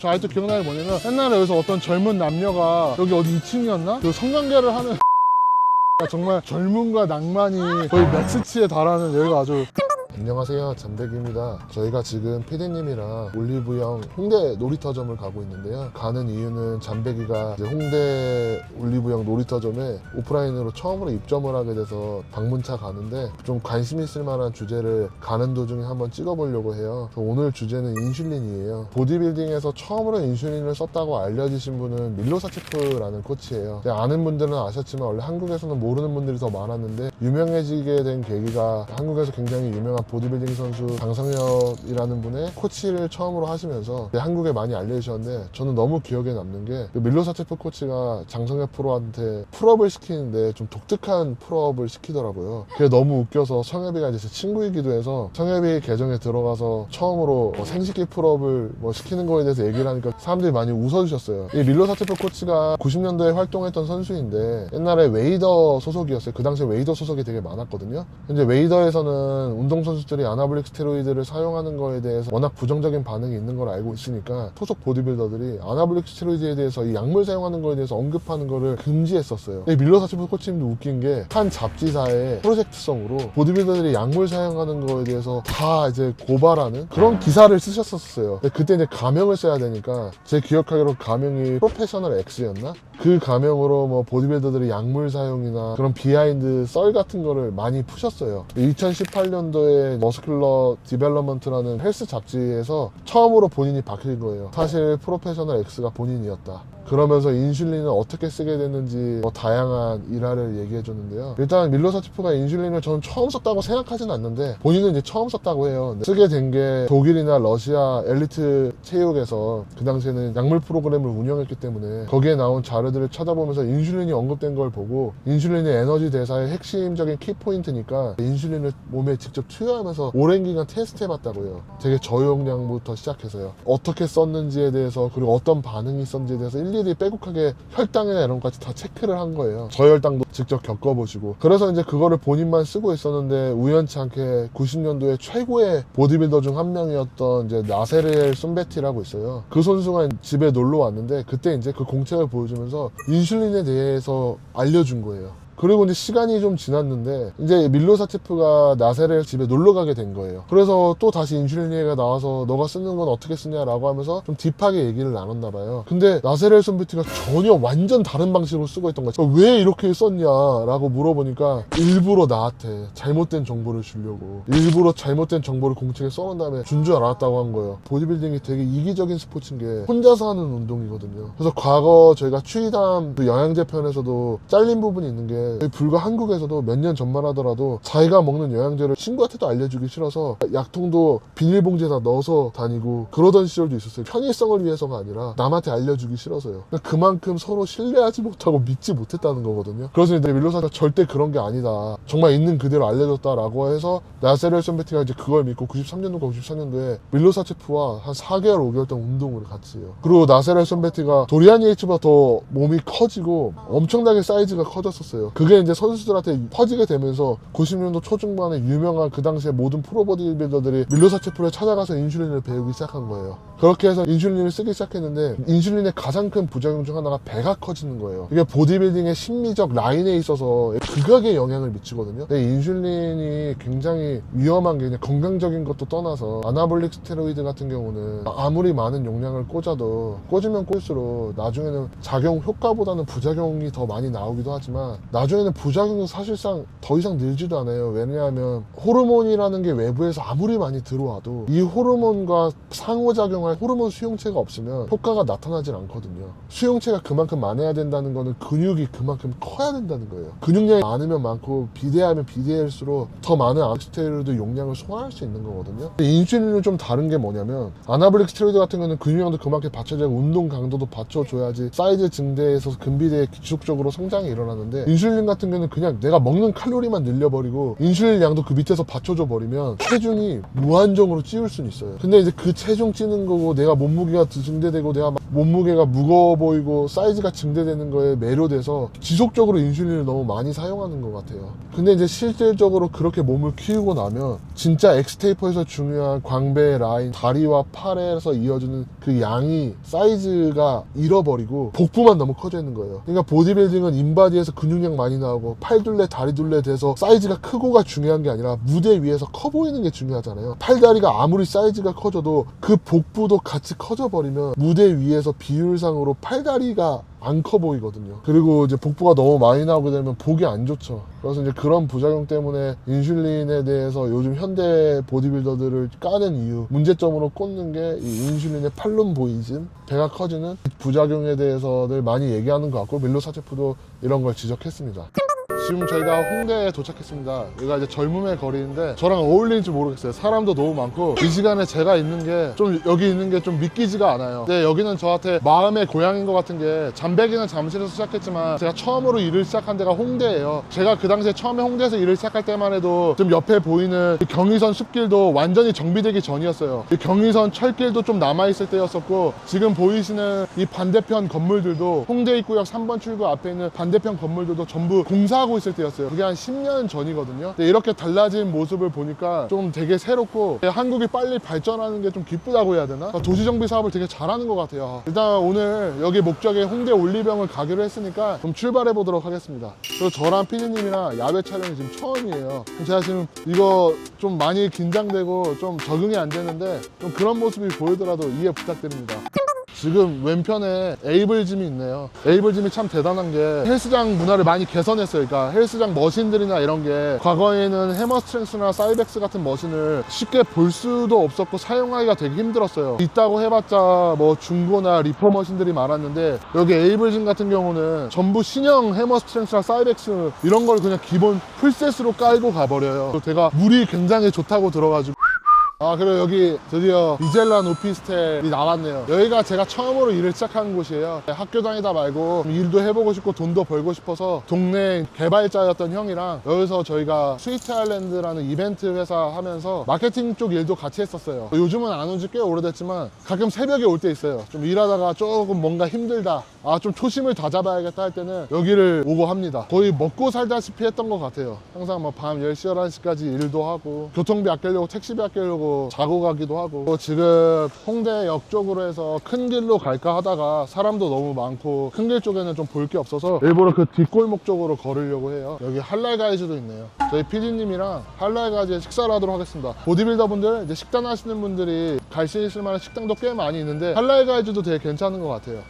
저 아직도 기억나는 게 뭐냐면 옛날에 여기서 어떤 젊은 남녀가 여기 어디 2층이었나? 그 성관계를 하는 정말 젊음과 낭만이 거의 맥스치에 달하는 여기가 아주 안녕하세요. 잠백입니다. 저희가 지금 피디님이랑 올리브영 홍대 놀이터점을 가고 있는데요. 가는 이유는 잠백이가 홍대 올리브영 놀이터점에 오프라인으로 처음으로 입점을 하게 돼서 방문차 가는데 좀 관심 있을 만한 주제를 가는 도중에 한번 찍어보려고 해요. 오늘 주제는 인슐린이에요. 보디빌딩에서 처음으로 인슐린을 썼다고 알려지신 분은 밀로사체프라는 코치예요. 아는 분들은 아셨지만 원래 한국에서는 모르는 분들이 더 많았는데 유명해지게 된 계기가 한국에서 굉장히 유명한 보디빌딩 선수 장성엽이라는 분의 코치를 처음으로 하시면서 한국에 많이 알려주셨는데 저는 너무 기억에 남는 게그 밀로사체프 코치가 장성엽 프로한테 풀업을 시키는데 좀 독특한 풀업을 시키더라고요. 그게 너무 웃겨서 성엽이가 이제 제 친구이기도 해서 성엽이 계정에 들어가서 처음으로 뭐 생식기 풀업을 뭐 시키는 거에 대해서 얘기를 하니까 사람들이 많이 웃어주셨어요. 이 밀로사체프 코치가 90년도에 활동했던 선수인데 옛날에 웨이더 소속이었어요. 그 당시에 웨이더 소속이 되게 많았거든요. 근데 웨이더에서는 운동선수 들이 아나볼릭 스테로이드를 사용하는 거에 대해서 워낙 부정적인 반응이 있는 걸 알고 있으니까 소속 보디빌더들이 아나볼릭 스테로이드에 대해서 이 약물 사용하는 거에 대해서 언급하는 거를 금지했었어요. 이 밀러 사치프 코치님도 웃긴 게 한 잡지사의 프로젝트성으로 보디빌더들이 약물 사용하는 거에 대해서 다 이제 고발하는 그런 기사를 쓰셨었어요. 그때 이제 가명을 써야 되니까 제 기억하기로 가명이 프로페셔널 X였나? 그 가명으로 뭐 보디빌더들이 약물 사용이나 그런 비하인드 썰 같은 거를 많이 푸셨어요. 2018년도에 머스큘러 디벨op먼트라는 헬스 잡지에서 처음으로 본인이 밝힌 거예요. 사실 프로페셔널 X가 본인이었다. 그러면서 인슐린을 어떻게 쓰게 됐는지 뭐 다양한 일화를 얘기해 줬는데요. 일단 밀로사치프가 인슐린을 저는 처음 썼다고 생각하진 않는데 본인은 이제 처음 썼다고 해요. 쓰게 된 게 독일이나 러시아 엘리트 체육에서 그 당시에는 약물 프로그램을 운영했기 때문에 거기에 나온 자료들을 찾아보면서 인슐린이 언급된 걸 보고 인슐린이 에너지 대사의 핵심적인 키포인트니까 인슐린을 몸에 직접 투여하면서 오랜 기간 테스트 해봤다고요. 되게 저용량부터 시작해서요. 어떻게 썼는지에 대해서 그리고 어떤 반응이 있었는지에 대해서 일일이 빼곡하게 혈당이나 이런 것까지 다 체크를 한 거예요. 저혈당도 직접 겪어보시고. 그래서 이제 그거를 본인만 쓰고 있었는데 우연치 않게 90년도에 최고의 보디빌더 중 한 명이었던 이제 나세르엘 순베티라고 있어요. 그 선수가 집에 놀러 왔는데 그때 이제 그 공책을 보여주면서 인슐린에 대해서 알려준 거예요. 그리고 이제 시간이 좀 지났는데 이제 밀로사체프가 나세를 집에 놀러 가게 된 거예요. 그래서 또 다시 인슐린 얘기가 나와서 너가 쓰는 건 어떻게 쓰냐라고 하면서 좀 딥하게 얘기를 나눴나 봐요. 근데 나세렐 손비티가 전혀 완전 다른 방식으로 쓰고 있던 거죠. 왜 이렇게 썼냐라고 물어보니까 일부러 나한테 잘못된 정보를 주려고 일부러 잘못된 정보를 공책에 써놓은 다음에 준 줄 알았다고 한 거예요. 보디빌딩이 되게 이기적인 스포츠인 게 혼자서 하는 운동이거든요. 그래서 과거 저희가 추이담 그 영양제 편에서도 잘린 부분이 있는 게 불과 한국에서도 몇 년 전만 하더라도 자기가 먹는 영양제를 친구한테도 알려주기 싫어서 약통도 비닐봉지에다 넣어서 다니고 그러던 시절도 있었어요. 편의성을 위해서가 아니라 남한테 알려주기 싫어서요. 그만큼 서로 신뢰하지 못하고 믿지 못했다는 거거든요. 그래서 이제 밀로사가 절대 그런 게 아니다. 정말 있는 그대로 알려줬다라고 해서 나세르 선베티가 이제 그걸 믿고 93년도인가 94년도에 밀로사체프와 한 4개월 5개월 동안 운동을 같이 해요. 그리고 나세르 선베티가 도리안 예이츠보다 더 몸이 커지고 엄청나게 사이즈가 커졌었어요. 그게 이제 선수들한테 퍼지게 되면서 90년도 초중반에 유명한 그 당시에 모든 프로보디빌더들이 밀로사체프를 찾아가서 인슐린을 배우기 시작한 거예요. 그렇게 해서 인슐린을 쓰기 시작했는데 인슐린의 가장 큰 부작용 중 하나가 배가 커지는 거예요. 이게 보디빌딩의 심리적 라인에 있어서 극악의 영향을 미치거든요. 근데 인슐린이 굉장히 위험한 게 그냥 건강적인 것도 떠나서 아나볼릭 스테로이드 같은 경우는 아무리 많은 용량을 꽂아도 꽂으면 꽂을수록 나중에는 작용 효과보다는 부작용이 더 많이 나오기도 하지만 나중에 는 부작용은 사실상 더 이상 늘지도 않아요. 왜냐하면 호르몬이라는 게 외부에서 아무리 많이 들어와도 이 호르몬과 상호작용할 호르몬 수용체가 없으면 효과가 나타나질 않거든요. 수용체가 그만큼 많아야 된다는 거는 근육이 그만큼 커야 된다는 거예요. 근육량이 많으면 많고 비대하면 비대할수록 더 많은 아스테로이드 용량을 소화할 수 있는 거거든요. 인슐린은 좀 다른 게 뭐냐면 아나볼릭 스테로이드 같은 거는 근육량도 그만큼 받쳐줘야 운동 강도도 받쳐줘야지 사이즈 증대에서 근비대에 지속적으로 성장이 일어나는데 인슐린 인슐린 같은 경우는 그냥 내가 먹는 칼로리만 늘려버리고 인슐린 양도 그 밑에서 받쳐줘 버리면 체중이 무한정으로 찌울 수는 있어요. 근데 이제 그 체중 찌는 거고 내가 몸무게가 증대되고 내가 막 몸무게가 무거워 보이고 사이즈가 증대되는 거에 매료돼서 지속적으로 인슐린을 너무 많이 사용하는 것 같아요. 근데 이제 실질적으로 그렇게 몸을 키우고 나면 진짜 엑스테이퍼에서 중요한 광배 라인, 다리와 팔에서 이어지는 그 양이 사이즈가 잃어버리고 복부만 너무 커져 있는 거예요. 그러니까 보디빌딩은 인바디에서 근육량 많이 나오고 팔둘레, 다리둘레 돼서 사이즈가 크고가 중요한 게 아니라 무대 위에서 커 보이는 게 중요하잖아요. 팔다리가 아무리 사이즈가 커져도 그 복부도 같이 커져 버리면 무대 위에서 비율상으로 팔다리가 안 커 보이거든요. 그리고 이제 복부가 너무 많이 나오게 되면 보기 안 좋죠. 그래서 이제 그런 부작용 때문에 인슐린에 대해서 요즘 현대 보디빌더들을 까는 이유, 문제점으로 꽂는 게 이 인슐린의 팔룸 보이즘, 배가 커지는 부작용에 대해서들 많이 얘기하는 것 같고 밀로 사체프도 이런 걸 지적했습니다. 지금 저희가 홍대에 도착했습니다. 여기가 이제 젊음의 거리인데 저랑 어울리는지 모르겠어요. 사람도 너무 많고 이 시간에 제가 있는 게 좀 여기 있는 게 좀 믿기지가 않아요. 근데 여기는 저한테 마음의 고향인 것 같은 게 잠배기는 잠실에서 시작했지만 제가 처음으로 일을 시작한 데가 홍대예요. 제가 그 당시에 처음에 홍대에서 일을 시작할 때만 해도 좀 옆에 보이는 이 경의선 숲길도 완전히 정비되기 전이었어요. 이 경의선 철길도 좀 남아있을 때였었고 지금 보이시는 이 반대편 건물들도 홍대 입구역 3번 출구 앞에 있는 반대편 건물들도 전부 공사하 고 있을 때였어요. 그게 한 10년 전이거든요. 이렇게 달라진 모습을 보니까 좀 되게 새롭고 한국이 빨리 발전하는 게 좀 기쁘다고 해야 되나? 도시정비 사업을 되게 잘하는 것 같아요. 일단 오늘 여기 목적에 홍대 올리병을 가기로 했으니까 좀 출발해 보도록 하겠습니다. 그리고 저랑 피디님이랑 야외 촬영이 지금 처음이에요. 제가 지금 이거 좀 많이 긴장되고 좀 적응이 안 되는데 좀 그런 모습이 보이더라도 이해 부탁드립니다. 지금 왼편에 에이블짐이 있네요. 에이블짐이 참 대단한 게 헬스장 문화를 많이 개선했어요. 그러니까 헬스장 머신들이나 이런 게 과거에는 해머 스트렝스나 사이벡스 같은 머신을 쉽게 볼 수도 없었고 사용하기가 되게 힘들었어요. 있다고 해봤자 뭐 중고나 리퍼 머신들이 많았는데 여기 에이블짐 같은 경우는 전부 신형 해머 스트렝스나 사이벡스 이런 걸 그냥 기본 풀셋으로 깔고 가버려요. 제가 물이 굉장히 좋다고 들어가지고 아 그리고 여기 드디어 이젤란 오피스텔이 나왔네요. 여기가 제가 처음으로 일을 시작한 곳이에요. 학교 다니다 말고 일도 해보고 싶고 돈도 벌고 싶어서 동네 개발자였던 형이랑 여기서 저희가 스위트 아일랜드라는 이벤트 회사 하면서 마케팅 쪽 일도 같이 했었어요. 요즘은 안 온 지 꽤 오래됐지만 가끔 새벽에 올 때 있어요. 좀 일하다가 조금 뭔가 힘들다 아 좀 초심을 다잡아야겠다 할 때는 여기를 오고 합니다. 거의 먹고 살다시피 했던 것 같아요. 항상 뭐밤 10시 11시까지 일도 하고 교통비 아끼려고 택시비 아끼려고 자고 가기도 하고. 또 지금 홍대역 쪽으로 해서 큰 길로 갈까 하다가 사람도 너무 많고 큰 길 쪽에는 좀 볼 게 없어서 일부러 그 뒷골목 쪽으로 걸으려고 해요. 여기 할랄 가이즈도 있네요. 저희 PD님이랑 할랄 가이즈에 식사를 하도록 하겠습니다. 보디빌더 분들 이제 식단 하시는 분들이 갈 수 있을 만한 식당도 꽤 많이 있는데 할랄 가이즈도 되게 괜찮은 것 같아요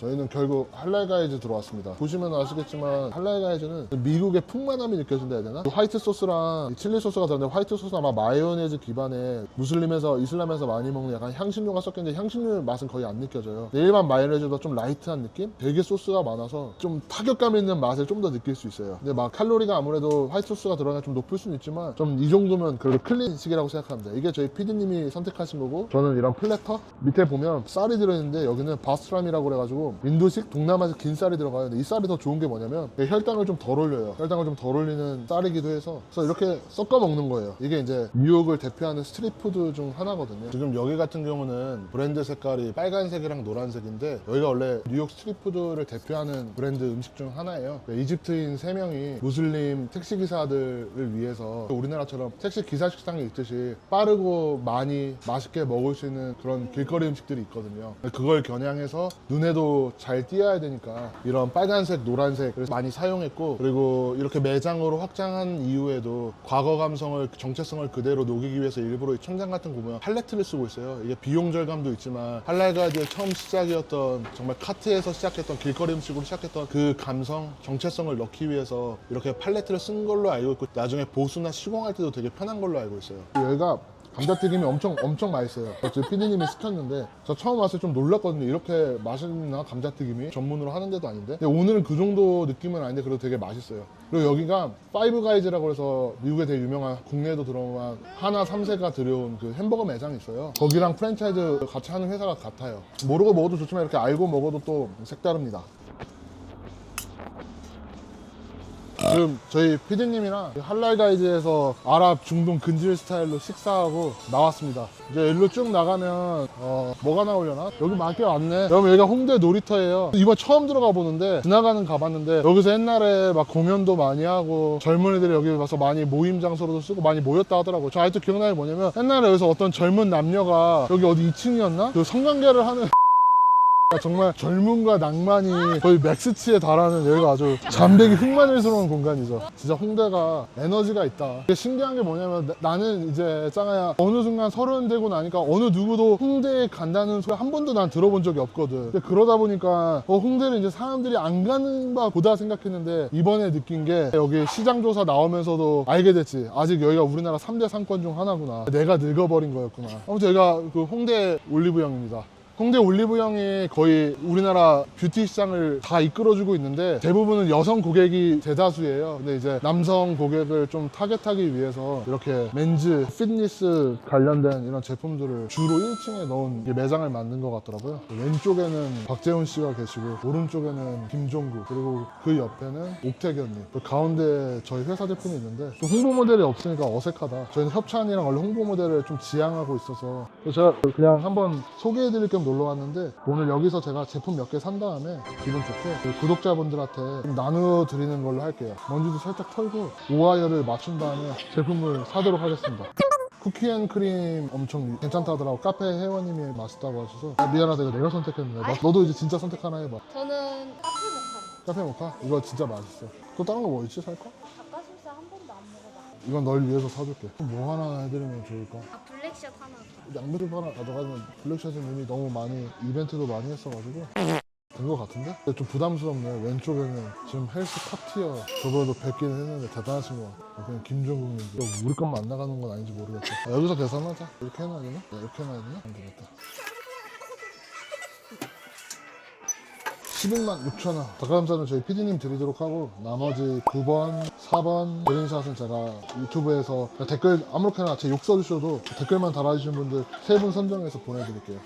저희는 결국 할랄 가이즈 들어왔습니다. 보시면 아시겠지만 할랄 가이즈는 미국의 풍만함이 느껴진다 해야 되나? 화이트 소스랑 이 칠리 소스가 들었는데 화이트 소스는 아마 마요네즈 기반의 무슬림에서 이슬람에서 많이 먹는 약간 향신료가 섞였는데 향신료 맛은 거의 안 느껴져요. 일반 마요네즈보다 좀 라이트한 느낌? 되게 소스가 많아서 좀 타격감 있는 맛을 좀 더 느낄 수 있어요. 근데 막 칼로리가 아무래도 화이트 소스가 들어가면 좀 높을 수는 있지만 좀 이 정도면 그래도 클린식이라고 생각합니다. 이게 저희 PD님이 선택하신 거고 저는 이런 플래터 밑에 보면 쌀이 들어있는데 여기는 바스트람이라고 그래가지고 인도식 동남아식 긴 쌀이 들어가요. 근데 이 쌀이 더 좋은 게 뭐냐면 혈당을 좀 덜 올려요. 혈당을 좀 덜 올리는 쌀이기도 해서 그래서 이렇게 섞어 먹는 거예요. 이게 이제 뉴욕을 대표하는 스트리트푸드 중 하나거든요. 지금 여기 같은 경우는 브랜드 색깔이 빨간색이랑 노란색인데 여기가 원래 뉴욕 스트리트푸드를 대표하는 브랜드 음식 중 하나예요. 이집트인 3명이 무슬림 택시기사들을 위해서 우리나라처럼 택시 기사 식당이 있듯이 빠르고 많이 맛있게 먹을 수 있는 그런 길거리 음식들이 있거든요. 그걸 겨냥해서 눈에도 잘 띄어야 되니까 이런 빨간색, 노란색을 많이 사용했고 그리고 이렇게 매장으로 확장한 이후에도 과거 감성을 정체성을 그대로 녹이기 위해서 일부러 이 천장 같은 거 보면 팔레트를 쓰고 있어요. 이게 비용 절감도 있지만 할랄가드의 처음 시작이었던 정말 카트에서 시작했던 길거리 음식으로 시작했던 그 감성, 정체성을 넣기 위해서 이렇게 팔레트를 쓴 걸로 알고 있고 나중에 보수나 시공할 때도 되게 편한 걸로 알고 있어요. 여기가 감자튀김이 엄청 엄청 맛있어요. 저희 피디님이 시켰는데 저 처음 때좀 놀랐거든요. 이렇게 맛있나 감자튀김이 전문으로 하는 데도 아닌데. 근데 오늘은 그 정도 느낌은 아닌데 그래도 되게 맛있어요. 그리고 여기가 파이브 가이즈라고 해서 미국에 되게 유명한 국내에도 들어온 하나 3세가 들여온 그 햄버거 매장이 있어요. 거기랑 프랜차이즈 같이 하는 회사가 같아요. 모르고 먹어도 좋지만 이렇게 알고 먹어도 또 색다릅니다. 지금 저희 피디님이랑 할랄 가이드에서 아랍 중동 근질 스타일로 식사하고 나왔습니다. 이제 일로 쭉 나가면 어, 뭐가 나오려나? 여기 많게 왔네. 여러분 여기가 홍대 놀이터예요. 이번 처음 들어가 보는데 지나가는 가봤는데 여기서 옛날에 막 공연도 많이 하고 젊은이들이 여기 와서 많이 모임 장소로도 쓰고 많이 모였다 하더라고요. 저 아직도 기억나는 게 뭐냐면 옛날에 여기서 어떤 젊은 남녀가 여기 어디 2층이었나? 그 성관계를 하는 정말 젊음과 낭만이 거의 맥스치에 달하는 여기가 아주 잠백이 흑마늘스러운 공간이죠. 진짜 홍대가 에너지가 있다. 이게 신기한 게 뭐냐면 나, 는 이제 짱아야 어느 순간 서른 되고 나니까 어느 누구도 홍대에 간다는 소리 한 번도 난 들어본 적이 없거든. 근데 그러다 보니까 어, 홍대는 이제 사람들이 안 가는 바 보다 생각했는데 이번에 느낀 게 여기 시장조사 나오면서도 알게 됐지. 아직 여기가 우리나라 3대 상권 중 하나구나. 내가 늙어버린 거였구나. 아무튼 여기가 그 홍대 올리브영입니다. 홍대 올리브영이 거의 우리나라 뷰티 시장을 다 이끌어주고 있는데 대부분은 여성 고객이 대다수예요. 근데 이제 남성 고객을 좀 타겟하기 위해서 이렇게 맨즈, 피트니스 관련된 이런 제품들을 주로 1층에 넣은 이 매장을 만든 것 같더라고요. 왼쪽에는 박재훈 씨가 계시고 오른쪽에는 김종국 그리고 그 옆에는 옥태견님 그 가운데 저희 회사 제품이 있는데 좀 홍보 모델이 없으니까 어색하다. 저희는 협찬이랑 원래 홍보 모델을 좀 지향하고 있어서 제가 그냥 한번 소개해드릴 겸 놀러 왔는데 오늘 여기서 제가 제품 몇 개 산 다음에 기분 좋게 그 구독자분들한테 좀 나눠드리는 걸로 할게요. 먼지도 살짝 털고 오하이어를 맞춘 다음에 제품을 사도록 하겠습니다. 쿠키앤크림 엄청 괜찮다 하더라고. 카페 회원님이 맛있다고 하셔서 아, 미안하다 이거 내가 선택했는데. 너- 너도 이제 진짜 선택 하나 해봐. 저는 카페 모카 카페 모카 이거 진짜 맛있어. 또 다른 거 뭐 있지 살까? 닭가슴살 한 번도 안 먹어봤어. 이건 널 위해서 사줄게. 뭐 하나 해드리면 좋을까? 아 블랙샷 하나 가져가면 블랙샷은 이미 너무 많이 이벤트도 많이 했어가지고 된 것 같은데? 근데 좀 부담스럽네 왼쪽에는 지금 헬스 탑티어 저번에도 뵙기는 했는데 대단하신 것 같아 그냥 김종국님 우리 것만 안 나가는 건 아닌지 모르겠어 아, 여기서 계산하자 이렇게 해놔야 되나? 네, 이렇게 해놔야 되나? 안 되겠다 11만 6천 원. 닭가슴살은 저희 PD님 드리도록 하고 나머지 9번, 4번 그린샷은 제가 유튜브에서 댓글 아무렇게나 제 욕 써주셔도 댓글만 달아주신 분들 세 분 선정해서 보내드릴게요.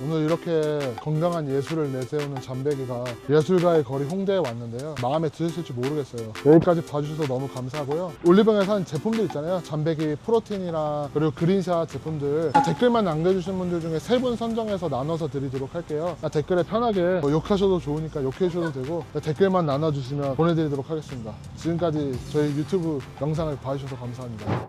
오늘 이렇게 건강한 예술을 내세우는 잠배기가 예술가의 거리 홍대에 왔는데요. 마음에 드실지 모르겠어요. 여기까지 봐주셔서 너무 감사하고요. 올리브영에서 한 제품들 있잖아요. 잠배기 프로틴이랑 그리고 그린샷 제품들 댓글만 남겨주신 분들 중에 세 분 선정해서 나눠서 드리도록 할게요. 아, 댓글에 편하게 뭐 욕하셔도 좋으니까 욕해 주셔도 되고 댓글만 나눠주시면 보내드리도록 하겠습니다. 지금까지 저희 유튜브 영상을 봐주셔서 감사합니다.